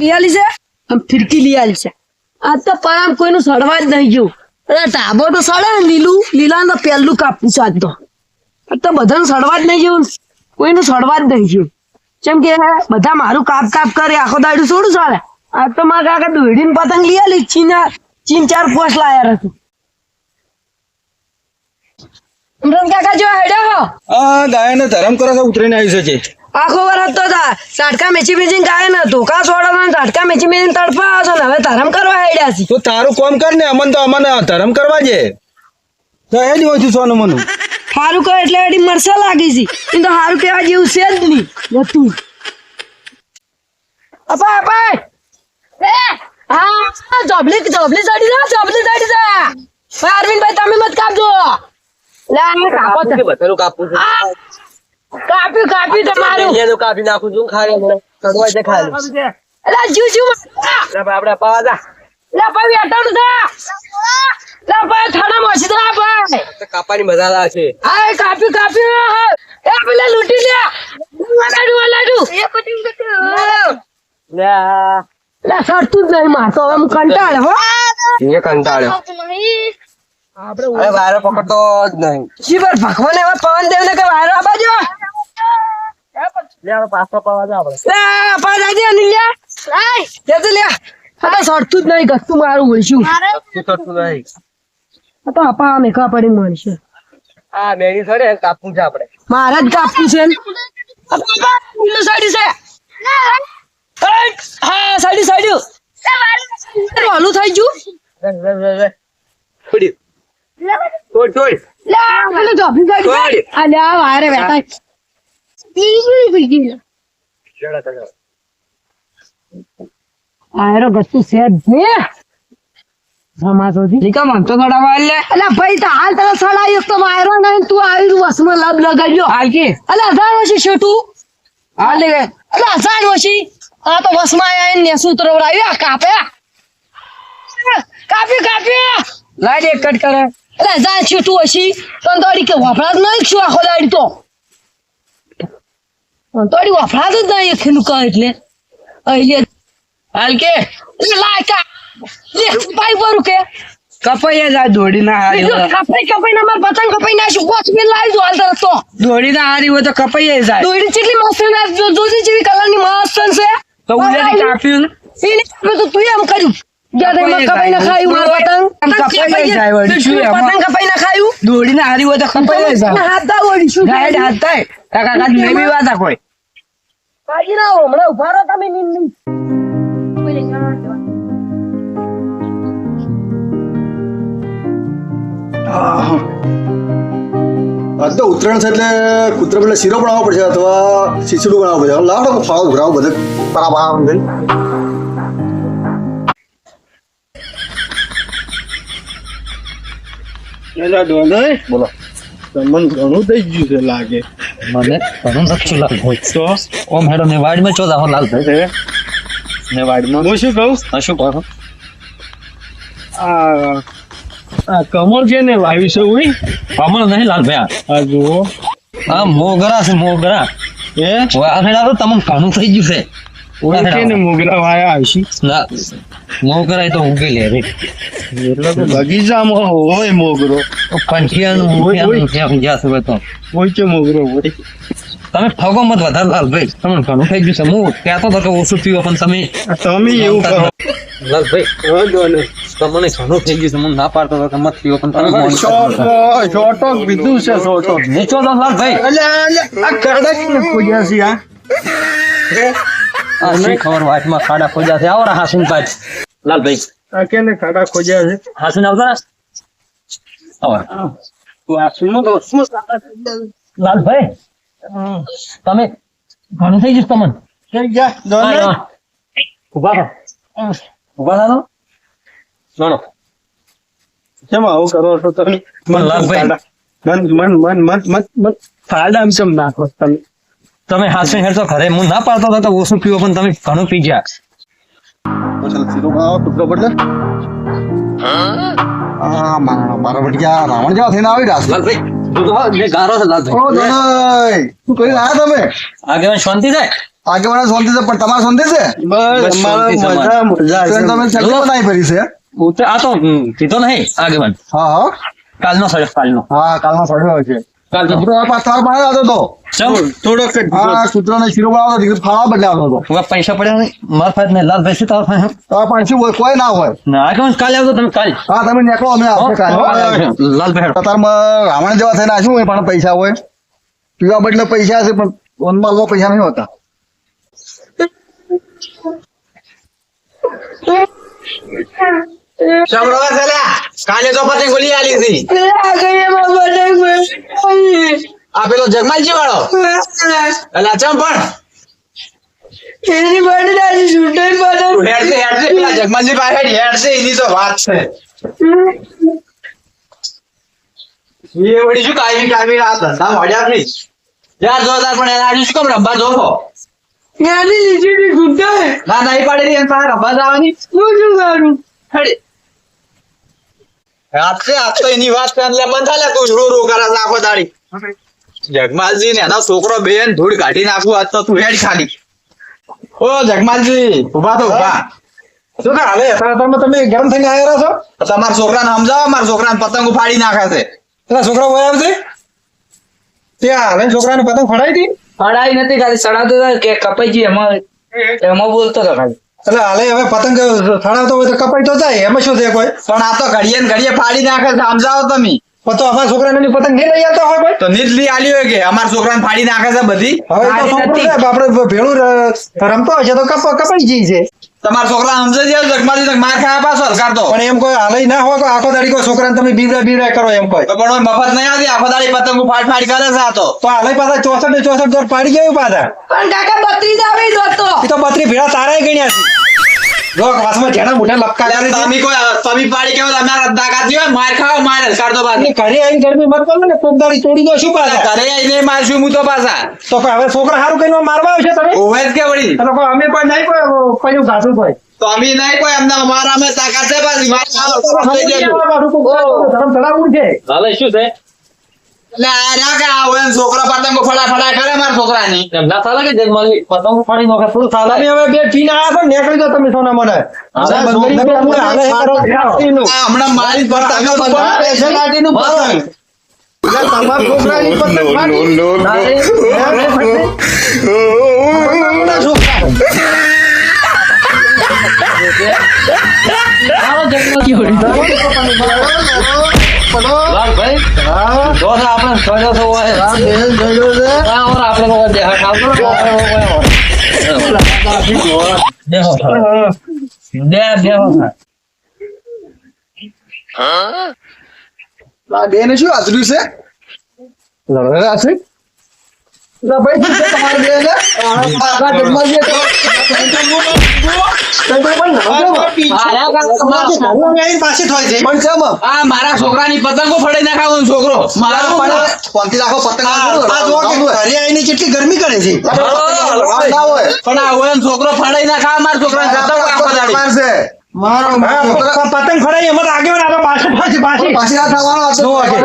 લઈ આલી છે આમ ફિરકી લઈ આલી છે આ તો પરામ કોઈનું સડવા જ નહીં ગયું. અરે ટાબો તો સડે ને લીલું. લીલા તો પહેલું કાપવું છે આજ તો. આ તો બધાને સડવા જ નહીં ગયું. કોઈનું સડવા જ નહીં ગયું. જેમ કે બધા મારું કાપ કાપ કરે આખો દાડું છોડું ચાલે આ તો મારા કાકા દોડીને પતંગ લઈ આલી. ચીના ચીન ચાર પોસ લાયા હતું ઇમરાન કાકા જો હેડ્યો હો. આ ગાયને ધરમ કરે છે ઉતરીને આવી છે આખો વરસ તો તા ઝાટકા મેચી મેચી ગાય ને ધોકા છોડવા સાટકા મેચી મેચી તડપા આવશે ને હવે ધરમ કરવા હેડ્યા છે. તો તારું કોમ કર ને અમન તો અમને ધરમ કરવા જે તો એ જ હોય છે સોનું મનું. સારું કહે એટલે એડી મરસા લાગી છે. એ તો હારું કહેવા જેવું છે જ નહીં. હતું અપા અપા હા જોબલી જોબલી સાડી જા જોબલી સાડી જા. અરવિંદભાઈ તમે મત કાપજો. લે આ કાપો તો. કાપી તમારું. એ એનું કાપી નાખું છું ખાય મને કડવા છે ખાલી. એલા જુ જુ. લે પાવા જા. લે ભાઈ વેટાણું થા લે ભાઈ થાણા મોસી દા ભાઈ. તો કાપાની મજા લા છે. આ કાપી કાપી એ પેલા લૂંટી લે. વલાડુ વલાડુ લે. આ. લે સરતું જ નહીં મારતો. હવે હું કંટાળે હો. એ કંટાળ્યો. અરે વાયરો પકડતો જ નહીં. શિવર ભગવાન એવા પવન દેવને કે વાયરો આ બાજુ લે આપણે પાછો પાવા જા આપણે લે જાજે તો આ તો સરતું જ નહીં ગતું મારું નહીં? આ તો આપા મેકા પડી મળશે આ સડે કાપવું છે આપણે મારે જ કાપવું છે ને. આ સાડી છે. હા સાડી સાડી. ઓલું થઈ ગયું. છોડી. છોડ લે પેલું સાડી છે. છોડ. આ લે આ વાયરે બેઠા જરા તને. આયરો ગસ્તું છે જ ને સમાજોથી નીકા મન તો થોડા વાર લે અલા ભાઈ તો હાલ તને સડાયો તો માયરો નહીં તું આવી વસમાં લબ લગાડ્યો હાલ કે અલા હજાર વર્ષી છોટું હાલ લે અલા હજાર વર્ષી આ તો વસમાં આયા ને સૂત્ર વડાવ્યા કાપે કાપ્યું કાપ્યું લાઈ એક કટ કરે અલા છે તું હશી તને તો કે વફડા જ નહીં છું આખો દાડી તો. તને તો જ નહીં ખેલું કહે એટલે. અહીંયા હાલ કે. લાયકા લે ભાઈ બરું કે. કપાઈ જાય દોડી ના હારી કપાઈ કપાઈ ના માર પતંગ કપાઈ નાખ્યું કોચ મેં લાવી હાલ તરત તો. દોડી ના હારી હોય તો કપાઈ જાય. દોડી ચેટલી મસ્ત ના ને જોજી જેવી કલરની મસ્ત છે તો ઉલે કાપ્યું ને? તો તું એમ કર્યું. જ્યાં કપાઈ ના ખાયું માર પતંગ. કપાઈ જાય વળી. પતંગ કપાઈ ના ખાયું દોડી હારી હોય તો કપાઈ જાય હાથ દા ગાઈડ હાથ કાકા કાકા નહીં બી વાતા કોઈ કાજી ના હમણાં ઊભા રહો તમે નીંદ આજ તો ઉત્તરાયણ છે એટલે કૂતરા પેલા શીરો બનાવવો પડશે અથવા શીસડું બનાવવું પડશે લાવડો ફાવ ઘરાવ બધે પરા પરા આમ થઈને. બોલો. તમને ઘણું થઈ ગયું છે લાગે. મને ઘણું નથી લાગતું તો? ઓમ હેડો ને વાડમાં ચોદા હો લાલ ભાઈ. ને વાડમાં હું શું કહું? હા શું કહો? આ આ કમળ છે ને વાવી છે ઉઈ? કમળ નહીં લાલ ભાઈ આ. જુઓ. આ મોગરા છે મોગરા. એ તો તમને ઘણું થઈ ગયું છે. ને મોગરા વાયા આવશી ના. મોગરા એ તો ઉગી લે રે બગીચામાં હોય મોગરો પંખિયાનું તો હોય છે મોગરો હોય તમે ફગો મત વધારે લાલભાઈ તમને ઘણું થઈ ગયું છે હું કહેતો હતો કે ઓછું પીવો પણ તમે તમે એવું કરો લાલ ભાઈ વાંધો નહીં તમને ઘણું થઈ ગયું છે હું ના પાડતો હતો કે મત પીવો પણ તમે શોર્ટ બીધું છે શોર્ટોક નીચો તો લાલભાઈ અલ્યા આ કડક ને પૂજ્યા છે આ ખબર વાટમાં ખાડા ખોજ્યા છે આવો હાસીન પાછ લાલ ભાઈ આ કેને ખાડા ખોજ્યા છે? આવતા તો શું લાલ ભાઈ તમે ઘણું થઈ ગયું તમને. ઊભા ઊભા ગણો કેમ આવું કરો છો તમે? લાલભાઈ- મન મન મન મન મન ખાડામાં ચમ નાખો તમે? તમે હાસીન હેડતો ઘરે. હું ના પાડતો હતો તો ઓછું પીવો પણ તમે ઘણું પી ગયા. મારા ભટક્યા રાવણ જેવા થઈને આવી રહ્યા હો, આગેવાન શાંતિ આગેવાના શાંતિ છે પણ તમારે શાંતિ છે? બસ છે તમે ચકલી બનાવી ફરી છે? આ તો કીધો નહીં આગેવાન. હા હા. કાલનો સડક કાલનો. હા છે. પૈસા પડ્યા માર પાસે નહીં લાલ ભાઈ તાર પાસે? તો હોય કોઈ ના હોય. ના કાલે આવતો તમે કાલ? હા તમે નીકળો અમે લાલ ભાઈ કતારમાં રાવણ જેવા થઈને શું હોય પણ પૈસા હોય? પીવા બદલે પૈસા છે પણ વનમાલમાં પૈસા નહીં હોતા. ચમડવા ચાલ્યા? કાલે તો પતંગ ગોલી આલી હતી. આ પેલો જગમાલજી વાળો? અલા ચમ પણ? હેડશે હેડશે પેલા જગમાલજી પાસે હેડશે એની તો વાત છે. એ વળી શું કાયમી કાયમી આ ધંધા મળ્યા નહીં યાર જોરદાર પણ એના શું કેમ રંબા જોવો ના નહીં પાડેલી એમ રંબા જવાની હેડી. આજ છે, આજ તો એની વાત એટલે બંધ થાલે તું રો જગમાલજી ને એનો છોકરો બેન ધૂળ કાઢી નાખું, આજ તો તું હેડ ખાલી. ઓ જગમાલજી ઊભા તો ઊભા શું હાલે તમે તમે ગરમ થઈને આવ્યા છો? તમારા છોકરાને સમજાવો, મારા છોકરાને પતંગ ફાડી નાખે છે. પેલા છોકરા વયા આવશે? ત્યાં હાલે છોકરાને પતંગ ફડાઈ હતી? ફડાઈ નથી, ખાલી સડાતો કે કપાઈ ગઈ એમાં એમાં બોલતો હતો ખાલી. એટલે હાલે હવે પતંગ સડાવતો હોય તો કપાઈ તો જાય એમાં શું છે કોઈ? પણ આ તો ઘડીએ ને ઘડીએ ફાડી નાખે છે સમજાવો તમે. તો અમારા છોકરાને ની પતંગ નહીં લઈ આવતા હોય ભાઈ તો નીચલી આલી હોય કે અમારા છોકરાને ફાડી નાખે છે બધી? હવે તો આપણે ભેળું રમતો હોય છે તો કપ કપાઈ જાય છે. તમારા છોકરા સમજે છે? જગમાંથી માર ખાવા પાછો સરકાર તો? પણ એમ કોઈ હાલે ના હોય તો આખો દાડી કોઈ છોકરાને તમે બીવડા બીવડા કરો એમ કોઈ? પણ મફત નહીં આવતી આખો દાડી પતંગ ફાટ ફાટ કરે છે તો. તો હાલે પાછા ચોસઠ ને ચોસઠ દોર પાડી ગયું પાછા? પણ કાકા બત્રીસ આવી જતો તો. બત્રી ભેળા તારા ગણ્યા છે. જો વાસમાં જેના મોટા લપકા કરી તમે કોઈ તમે પાડી કેવો તમારા દાગાતી હોય માર ખાઓ માર હલકાર તો પાછી. ઘરે આવીને ગરમી મત કરો ને કોક દાડી તોડી દો શું પાછા? ઘરે આવીને મારશું હું તો પાછા. તો કોઈ હવે છોકરા સારું કઈ મારવા આવશે તમે? ઓવે જ કે વળી. તો કોઈ અમે કોઈ નહીં કોઈ કયું ઘાસું કોઈ તો અમે નહીં કોઈ અમને અમારા અમે તાકાત છે પાછી. માર ખાઓ સમજી લેજો. ધરમ ચડાવવું છે. હાલે શું છે? છોકરો પતંગો ફડા ફડા કરે મારા છોકરાની. એમ ના કે પતંગ ફાડી નાખે થોડું ચાલે હવે બે પીને આયા છો ને નીકળી તમે સોના મને. હમણાં મારી પતંગો. પતંગ તમારા પતંગ. ભાઈ બેને શું આચર્યું છે લડેલા છે ભાઈ? મારા છોકરાની પતંગો ફળે નાખાવો ને છોકરો મારા પણ લાખો પતંગ. ઘરે આવીને કેટલી ગરમી કરે છે ના. પણ આવો ને છોકરો ફડાઈ નાખા મારા છોકરાને પતંગ ફરાય એમાં તો આગેવાન આ પાછી પાછી પાછી. ના થવાનો આ તો જુઓ કે.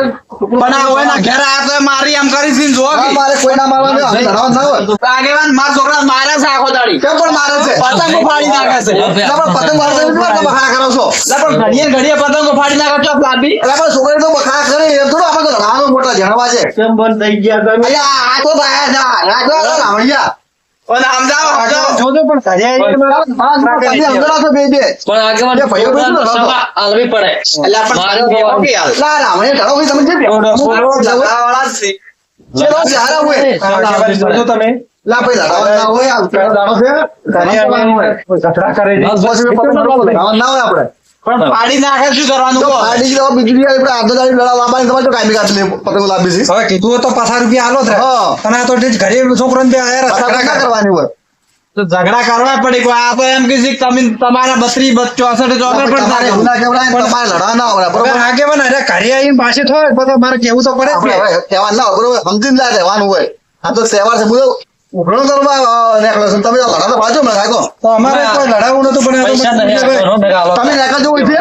પણ આ હોય ને ઘેર આ તો મારી એમ કરી છે ને જુઓ ના કે. મારે કોઈ ના મારવાનું અમે ના હોય આગેવાન મારા છોકરા મારે છે આખો દાડી. કેમ પણ મારે છે? પતંગો ફાડી નાખે છે. પણ પતંગ મારતા નથી, તમે બખાડા કરો છો. પણ ઘડીએ ઘડીએ પતંગો ફાડી નાખો છો લાંબી એટલે પણ છોકરી તો બખાડા કરે એમ થોડું આપણે તો મોટા જણવા છે. કેમ બંધ થઈ ગયા આ તો ભાઈ આ આ જો આ રામૈયા. સમજાવો સમજાવો જોજો પણ ઘરે આવીને મારા છોકરા તમે અંદર રાખો બે બે પણ આગેવાન એ ભાઈઓ ભાઈઓ સભા આલવી પડે એટલે પણ મારે તમે કહેવાનું. લા રામૈયા ચડો ભાઈ તમે જે બે. છે. ચલો સારા હોય જોજો તમે લા ભાઈ લડાવવાનું હોય આ દાડો છે ઘરે આવીને ઝઘડા કરે છે. ના હોય આપણે પણ ફાડી નાખે શું કરવાનું તો કહો? પાર્ટી જેવો બીજું આપણે આધો દાડી લડાવવા લાવવાની તમારે તો કાયમી કાઢી પતંગ લાવી છે હવે કીધું તો પાછા રૂપિયા આલો જ રે. હા. અને આ તો ઘરે છોકરાને બે આયા ઝઘડા કરવાની હોય તો ઝઘડા કરવા પડે કોઈ આ તો એમ કે છે તમે તમારા બત્રી ચોસઠ ચોસઠ પણ તારે એવું ના તમારે લડવા ના હોય બરોબર આગેવાન અરે ઘરે આવીને પાછી થાય તો મારે કેવું તો પડે જ આપણે કે. હવે કહેવાનું ના બરોબર સમજીને ના રહેવાનું હોય આ તો તહેવાર છે બોલો ઉઘરાણું કરવા નીકળો છો. તમે આ પાછો મને કાકો. તો અમારે કોઈ લડાવું નતું પણ. તમે જવું છે છે.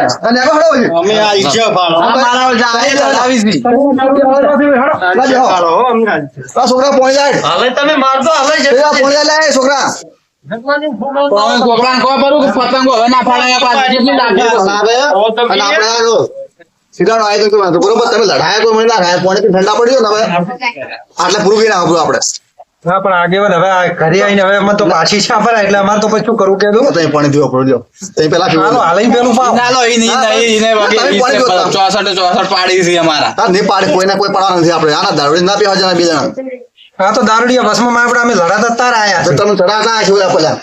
અમે આ ઈચ્છા ફાળો છે. ફાળો આ છોકરા પોણી જાય હવે તમે મારતો હવે જ પેલા જાય છોકરા. પણ છોકરાને ખબર પતંગો હવે ના ફાડાયા પાછી કેટલી લાગે. અને આપણે સીધાનો આયો તો બરોબર તમે લડાયા કોઈ મને ઠંડા પડી ને હવે? આટલે પૂરું કરી નાખો આપણે. હા પણ આગેવાન હવે આ ઘરે આવીને હવે અમે તો પાછી છે ફરાય એટલે અમારે તો પછી શું કરવું કે તમે પાણી પીવો પડ્યો લ્યો પેલા પીવો હાલો હાલીને પેલું પાવ ના લો ઈ નહીં નહીં ઈને વગે તમે વીસ પાડી દો છે અમારા. હા ને પાડે કોઈને કોઈ પાડવા નથી આપણે. આના દારૂડી ના પીવા જણા બે જણા હા તો દારૂડિયા બસમાં આપણે અમે લડાતા તાર આયા તો તમે ચડાતા છો પેલા.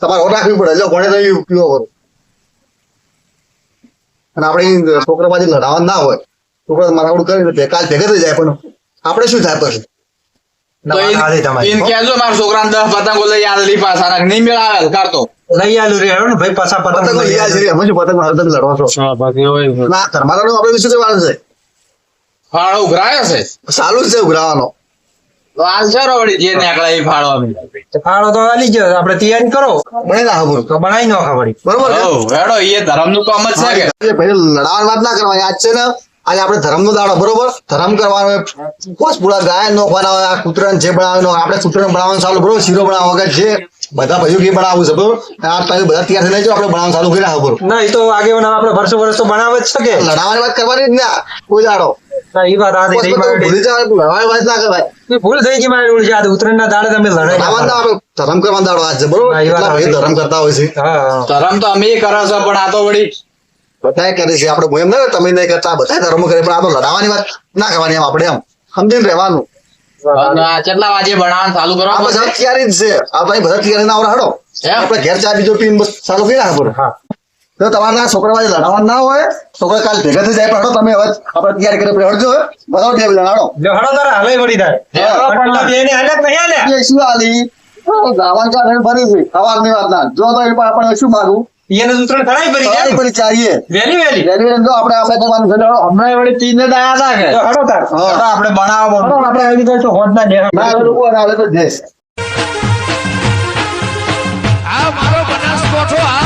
તમારે રાખવી પડે. જો કોણે તો પીવો કરો. અને આપણે છોકરા પાસે લડાવવા ના હોય. છોકરા મારાવડ કરી ભેગા કાલ ભેગા થઈ જાય પણ. આપણે શું થાય પછી? તો ના, વાત સાચી તમારી. ઈને કહેજો મારા છોકરાને દસ પતંગો લઈ આલી પાછા નહીં મેળાવે કરતો લઈ આલું રે ને ભાઈ પાછા પતંગ પતંગ લઈ આવ્યા છીએ, અમે પતંગ હાલ લડવા છો. ના ધર્માદાનો આપણે વિશે વાત છે? ફાળો ઉઘરાયો છે? છે ઉઘરાવાનો. હાલ છે રો જે નીકળે એ ફાળો અમે. ફાળો તો આલી ગયો આપણે તૈયારી કરો. મને ના ખબર તો બનાવી નો ખબર. બરોબર? નું હેડો એ ધર્મનું કામ જ છે કે. ભાઈ લડાવાની વાત ના કરવાની આજ છે ને આજે આપણે ધર્મનો દાડો બરોબર? ધર્મ કરવાનો હોય. કોસ પૂરા ગાય નોખવાના હોય આ કૂતરાને જે બનાવવાનો આપણે કૂતરાને બનાવવાનું ચાલુ બરોબર શીરો બનાવવા વગર જે બધા ભાઈઓ કે બનાવવું છે બરોબર? આ તમે બધા તૈયાર થઈ જાય આપણે બનાવવાનું ચાલુ કરી બરોબર ના એ તો આગેવાન આપણે વર્ષો વર્ષ તો બનાવે જ શકે. લડાવવાની લડાવાની વાત કરવાની જ ના કોઈ દાડો. એ વાત આ થઈ ભૂલી જાય લડાવાની વાત ના કરવાય ભૂલ થઈ ગઈ મારી ઉલટી આ ઉત્તરાયણ ના દાડે તમે લડાઈ લડાવવાનું ના આપણે ધર્મ કરવાનો દાડો આજ છે બરોબર. ધર્મ કરતા હોય છે. ધર્મ તો અમે કરે છે પણ આ તો વળી બધાએ કરે છે આપણે એમ ના તમે નહીં કરતા બધા ધર્મ કરે પણ આ તો લડાવાની વાત ના કરવાની એમ આપણે એમ સમજીને રહેવાનું. કેટલા વાગે ભણાવવાનું ચાલુ કરવા બધા પડશે? જ છે. આ ભાઈ બધા તૈયારી ના આવડે હડો. આપણે ઘેર ચા બીજો પીને બસ ચાલુ કરી નાખે હા. તો તમારા છોકરા વાજે લડાવવાનું ના હોય છોકરા કાલ ભેગા થઈ જાય પણ હડો તમે હવે આપણે તૈયારી કરી આપણે હડજો બધા લડાડો હાલે વળી થાય શું ગાવાનું ભરી છે. સવારની વાત ના. જો તો એ પણ આપણે શું માગું એને જાય. ચાહીએ આપણે આપણે છે હમણાં વળી તીન ને દાયા હતા કે. લ્યો, તાર. હા. આપણે બનાવો આપણે આવી રીતે તો હોદના ડેરા ના લોકો આવે તો જઈશ આ મારો બનાસકોઠો આ